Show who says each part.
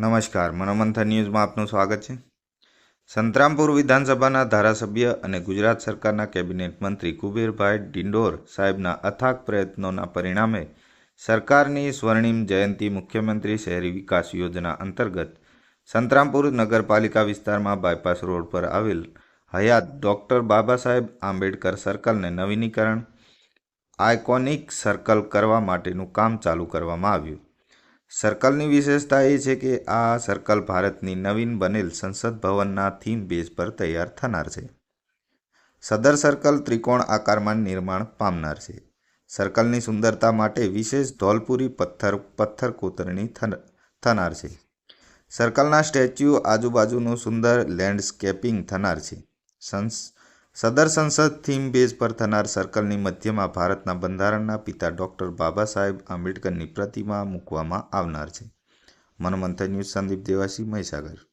Speaker 1: નમસ્કાર, મનોમંથન ન્યૂઝમાં આપનું સ્વાગત છે. સંતરામપુર વિધાનસભાના ધારાસભ્ય અને ગુજરાત સરકારના કેબિનેટ મંત્રી કુબેરભાઈ ડિંડોર સાહેબના અથાગ પ્રયત્નોના પરિણામે સરકારની સ્વર્ણિમ જયંતિ મુખ્યમંત્રી શહેરી વિકાસ યોજના અંતર્ગત સંતરામપુર નગરપાલિકા વિસ્તારમાં બાયપાસ રોડ પર આવેલ હયાત ડૉક્ટર બાબા સાહેબ આંબેડકર સર્કલને નવીનીકરણ, આઇકોનિક સર્કલ કરવા માટેનું કામ ચાલુ કરવામાં આવ્યું. સર્કલની વિશેષતા એ છે કે આ સર્કલ ભારતની નવીન બનેલ સંસદ ભવનના થીમ બેઝ પર તૈયાર થનાર છે. સદર સર્કલ ત્રિકોણ આકારમાં નિર્માણ પામનાર છે. સર્કલની સુંદરતા માટે વિશેષ ધોલપુરી પથ્થર પથ્થર કોતરણી થનાર છે. સર્કલના સ્ટેચ્યુ આજુબાજુનું સુંદર લેન્ડસ્કેપિંગ થનાર છે. સંસ સદર સંસદ થીમ બેઝ પર થનાર સર્કલની મધ્યમાં ભારતના બંધારણના પિતા ડૉક્ટર બાબા સાહેબ આંબેડકરની પ્રતિમા મૂકવામાં આવનાર છે. મનમંથન ન્યૂઝ સંદીપ દેવાસી મહીસાગર.